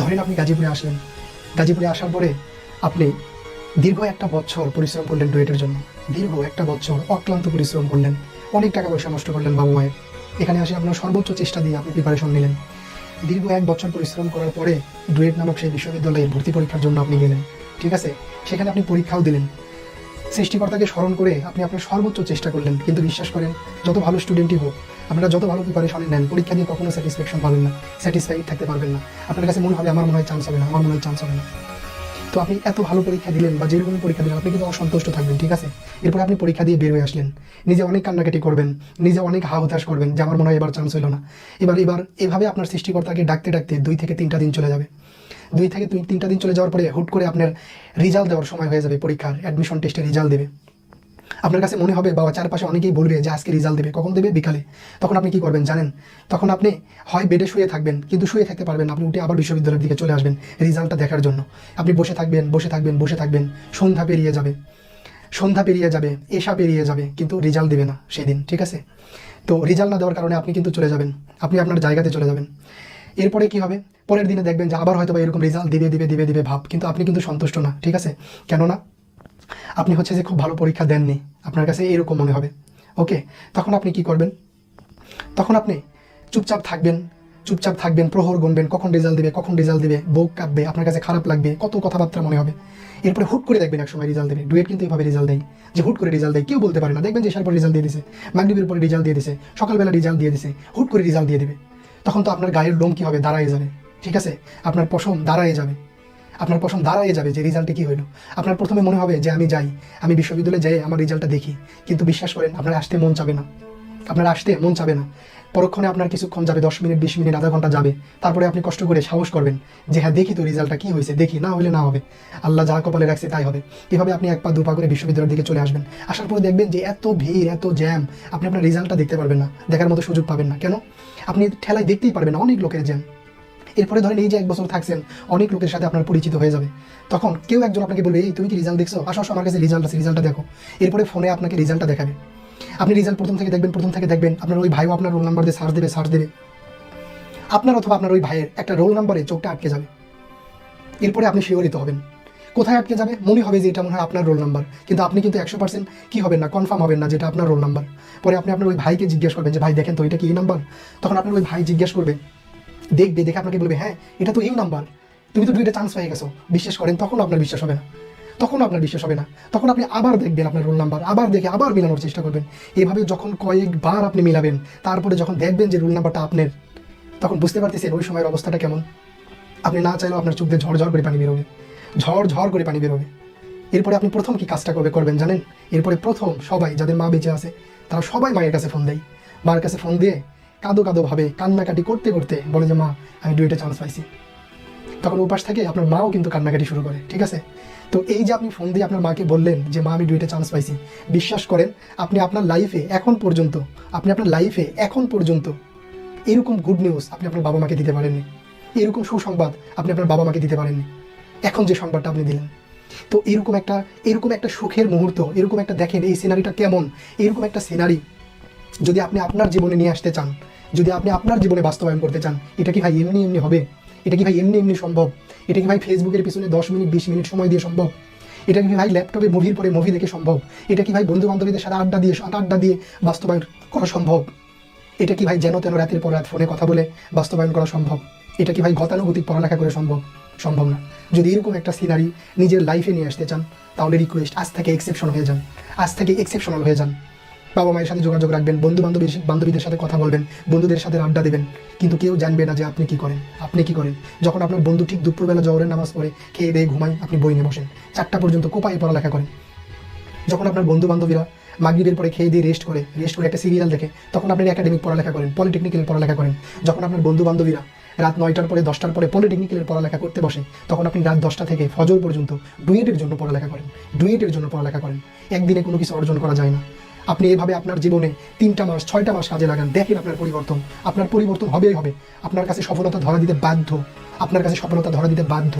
ধরেন আপনি গাজীপুরে আসলেন। গাজীপুরে আসার পরে আপনি দীর্ঘ একটা বছর পরিশ্রম করলেন ডুয়েটের জন্য। দীর্ঘ একটা বছর অক্লান্ত পরিশ্রম করলেন। অনেক টাকা পয়সা নষ্ট করলেন বাবা মায়ের এখানে আসে আপনার সর্বোচ্চ চেষ্টা দিয়ে আপনি প্রিপারেশন নিলেন। দীর্ঘ এক বছর পরিশ্রম করার পরে ডুয়েট নামক সেই বিশ্ববিদ্যালয়ে ভর্তি পরীক্ষার জন্য আপনি গেলেন। ঠিক আছে? সেখানে আপনি পরীক্ষাও দিলেন। সৃষ্টিকর্তাকে স্মরণ করে আপনি আপনার সর্বোচ্চ চেষ্টা করলেন, কিন্তু বিশ্বাস করেন, যত ভালো স্টুডেন্টই হোক, আপনারা যত ভালো প্রিপারেশন নেন, পরীক্ষা দিয়ে কখনো স্যাটিসফ্যাকশন পাবেন না স্যাটিসফাইড থাকতে পারবেন না। আপনার কাছে মনে হবে, আমার মনে হয় চান্স হবে না, আমার মনে হয় চান্স হবে না। তো আপনি এত ভালো পরীক্ষা দিলেন বা যেরকম পরীক্ষা দিলেন, আপনি কিন্তু অসন্তুষ্ট থাকবেন, ঠিক আছে? এরপরে আপনি পরীক্ষা দিয়ে বের হয়ে আসলেন। নিজে অনেক কান্নাকাটি করবেন, নিজে অনেক হা হতাশ করবেন যে, আমার মনে হয় এবার চান্স হলো না। এবার এবার এভাবে আপনার সৃষ্টিকর্তাকে ডাকতে ডাকতে দুই থেকে তিনটা দিন চলে যাবে। দুই থেকে তিন- তিনটা দিন চলে যাওয়ার পরে হুট করে আপনার রেজাল্ট দেওয়ার সময় হয়ে যাবে পরীক্ষার অ্যাডমিশন টেস্টে রেজাল্ট দেবে। আপনার কাছে মনে হবে, বাবা চারপাশে অনেকেই বলবে যে আজকে রেজাল্ট দেবে, কখন দেবে? বিকালে। তখন আপনি কি করবেন জানেন? তখন আপনি হয় বেডে শুয়ে থাকবেন, কিন্তু শুয়ে থাকতে পারবেন আপনি উঠে আবার বিশ্ববিদ্যালয়ের দিকে চলে আসবেন রেজাল্টটা দেখার জন্য। আপনি বসে থাকবেন বসে থাকবেন বসে থাকবেন, সন্ধ্যা পেরিয়ে যাবে। সন্ধ্যা পেরিয়ে যাবে এসা পেরিয়ে যাবে, কিন্তু রেজাল্ট দেবে না সেদিন, ঠিক আছে? তো রেজাল্ট না দেওয়ার কারণে আপনি কিন্তু চলে যাবেন, আপনি আপনার জায়গাতে চলে যাবেন। এরপরে কি হবে? পরের দিনে দেখবেন যে আবার হয়তো বা এরকম রেজাল্ট দিবে দিবে দিবে দিবে ভাব। কিন্তু আপনি কিন্তু সন্তুষ্ট না, ঠিক আছে? কেননা আপনি হচ্ছে যে খুব ভালো পরীক্ষা দেননি, আপনার কাছে এরকম মনে হবে। ওকে? তখন আপনি কি করবেন? তখন আপনি চুপচাপ থাকবেন চুপচাপ থাকবেন, প্রহর গুনবেন, কখন রেজাল্ট দেবে, কখন রেজাল্ট দেবে বুক কাঁপবে, আপনার কাছে খারাপ লাগবে, কত কথাবার্তা মনে হবে। এরপরে হুট করে দেখবেন একসময় রেজাল্ট দেবে। ডুয়েট কিন্তু এইভাবে রেজাল্ট দেয়। যে হুট করে রেজাল্ট দেয়, কেউ বলতে পারে না। দেখবেন যে এসার পর রেজাল্ট দিয়ে দিছে, মাগরীবের পরে রেজাল্ট দিয়ে দিছে, সকালবেলা রেজাল্ট দিয়ে দিছে, হুট করে রেজাল্ট দিয়ে দেবে। তখন তো আপনার গায়ের লোম কী হবে? দাঁড়ায় যাবে। ঠিক আছে? আপনার পশম দাঁড়ায় যাবে। আপনার পছন্দ দাঁড়ায় যাবে যে রেজাল্টে কী হলো আপনার প্রথমে মনে হবে যে আমি যাই। আমি বিশ্ববিদ্যালয়ে যাই আমার রেজাল্টটা দেখি। কিন্তু বিশ্বাস করেন, আপনার আসতে মন চাবে না। আপনার আসতে মন চাবে না। পরক্ষণে আপনার কিছুক্ষণ যাবে, দশ মিনিট, বিশ মিনিট, আধা ঘণ্টা যাবে। তারপরে আপনি কষ্ট করে সাহস করবেন যে হ্যাঁ দেখি তো রেজাল্টটা কী হয়েছে। দেখি, না হলে না হবে। আল্লাহ যা কপালে রাখছে তাই হবে। এভাবে আপনি এক পা, দু পা করে বিশ্ববিদ্যালয়ের দিকে চলে আসবেন? আসার পরে দেখবেন যে এত ভিড়, এত জ্যাম। আপনি আপনার রেজাল্টটা দেখতে পারবেন না। দেখার মতো সুযোগ পাবেন না। কেন? আপনি ঠেলায় দেখতেই পারবেন অনেক লোকের জ্যাম। এরপরে ধরেন এই যে এক বছর থাকছেন, অনেক লোকের সাথে আপনার পরিচিত হয়ে যাবে। তখন কেউ একজন আপনাকে বলবে, এই, তুমি কি রেজাল্ট দেখছ? আসো আমার কাছে রেজাল্ট আছে রেজাল্টটা দেখো। এরপরে ফোনে আপনাকে রেজাল্টটা দেখাবে। আপনি রেজাল্ট প্রথম থেকে দেখবেন, প্রথম থেকে দেখবেন, আপনার ওই ভাইও আপনার রোল নাম্বার দিয়ে সার্চ দেবে সার্চ দেবে। আপনার অথবা আপনার ওই ভাইয়ের একটা রোল নাম্বারে চোখটা আটকে যাবে। এরপরে আপনি শিওরিত হবেন। কোথায় আটকে যাবে? মনে হবে যে এটা মনে হয় আপনার রোল নাম্বার কিন্তু আপনি কিন্তু একশো পার্সেন্ট কী হবেন না কনফার্ম হবেন না যেটা আপনার রোল নাম্বার পরে আপনি আপনার ওই ভাইকে জিজ্ঞেস করবেন যে, ভাই, দেখেন তো এটা কি নাম্বার তখন আপনার ওই ভাই জিজ্ঞেস করবে দেখবে, দেখে আপনাকে বলবে হ্যাঁ এটা তো এই নাম্বার। তুমি তো দুইটা চান্স পেয়ে গেছো। বিশ্বাস করেন, তখন আপনার বিশ্বাস হবে না। তখন আপনার বিশ্বাস হবে না। তখন আপনি আবার দেখবেন আপনার রোল নাম্বার আবার দেখে, আবার মিলানোর চেষ্টা করবেন। এইভাবে যখন কয়েকবার আপনি মিলাবেন, তারপরে যখন দেখবেন যে রোল নাম্বারটা আপনার, তখন বুঝতে পারতেছেন ওই সময়ের অবস্থাটা কেমন। আপনি না চাইলেও আপনার চোখ দিয়ে ঝড় ঝড় করে পানি বেরোবে। ঝড় ঝড় করে পানি বেরোবে। এরপরে আপনি প্রথম কি কাজটা করবে, করবেন জানেন? এরপরে প্রথম সবাই, যাদের মা বেঁচে আছে, তারা সবাই মায়ের কাছে ফোন দেয়। মার কাছে ফোন দিয়ে কাঁদো কাঁদো ভাবে, কান্নাকাটি করতে করতে বলে যে, মা, আমি ডুয়েটে চান্স পাইছি। তখন উপাস থেকে আপনার মাও কিন্তু কান্নাকাটি শুরু করে, ঠিক আছে? তো এই যে আপনি ফোন দিয়ে আপনার মাকে বললেন যে, মা, আমি ডুয়েটে চান্স পাইছি। বিশ্বাস করেন, আপনি আপনার লাইফে এখন পর্যন্ত, আপনি আপনার লাইফে এখন পর্যন্ত এরকম গুড নিউজ আপনি আপনার বাবা মাকে দিতে পারেননি। এরকম সুসংবাদ আপনি আপনার বাবা মাকে দিতে পারেননি। এখন যে সংবাদটা আপনি দিলেন। তো এরকম একটা এরকম একটা সুখের মুহূর্ত, এরকম একটা দেখেন এই সিনারিটা কেমন? এরকম একটা সিনারি যদি আপনি আপনার জীবনে নিয়ে আসতে চান, যদি আপনি আপনার জীবনে বাস্তবায়ন করতে চান, এটা কি ভাই এমনি এমনি হবে? এটা কি ভাই এমনি এমনি সম্ভব? এটা কি ভাই ফেসবুকের পিছনে দশ মিনিট, বিশ মিনিট সময় দিয়ে সম্ভব? এটা কি ভাই ল্যাপটপে মুভির পরে মুভি দেখে সম্ভব? এটা কি ভাই বন্ধু বান্ধবীদের সাথে আড্ডা দিয়ে সাত আড্ডা দিয়ে বাস্তবায়ন করা সম্ভব? এটা কি ভাই যেন তেন রাতের পর রাত ফোনে কথা বলে বাস্তবায়ন করা সম্ভব? এটা কি ভাই গতানুগতিক পড়ালেখা করে সম্ভব? সম্ভব না। যদি এরকম একটা সিনারি নিজের লাইফে নিয়ে আসতে চান, তাহলে রিকোয়েস্ট আজ থেকে এক্সেপশন হয়ে যান। আজ থেকে এক্সেপশনাল হয়ে যান। বাবা মায়ের সাথে যোগাযোগ রাখবেন বন্ধু বান্ধবীর বান্ধবীদের সাথে কথা বলবেন, বন্ধুদের সাথে আড্ডা দেবেন, কিন্তু কেউ জানবে না যে আপনি কি করেন, আপনি কি করেন। যখন আপনার বন্ধু ঠিক দুপুরবেলা জহরের নামাজ পড়ে, খেয়ে দিয়ে ঘুমায়, আপনি বই নিয়ে বসেন। চারটা পর্যন্ত কোপায় পড়ালেখা করেন। যখন আপনার বন্ধু বান্ধবীরা মাগরিবের পরে খেয়ে দিয়ে রেস্ট করে রেস্ট করে একটা সিরিয়াল দেখে, তখন আপনি একাডেমিক পড়ালেখা করেন পলিটেকনিক্যাল পড়ালেখা করেন। যখন আপনার বন্ধু বান্ধবীরা রাত নয়টার পরে, দশটার পরে পলিটেকনিক্যালের পড়ালেখা করতে বসে, তখন আপনি রাত দশটা থেকে ফজর পর্যন্ত ডুয়েটের জন্য পড়ালেখা করেন ডুয়েটের জন্য পড়ালেখা করেন। একদিনে কোনো কিছু অর্জন করা যায় না। আপনি এভাবে আপনার জীবনে তিনটা মাস, ছয়টা মাস কাজে লাগান, দেখেন আপনার পরিবর্তন। আপনার পরিবর্তন হবেই হবে। আপনার কাছে সফলতা ধরা দিতে বাধ্য। আপনার কাছে সফলতা ধরা দিতে বাধ্য।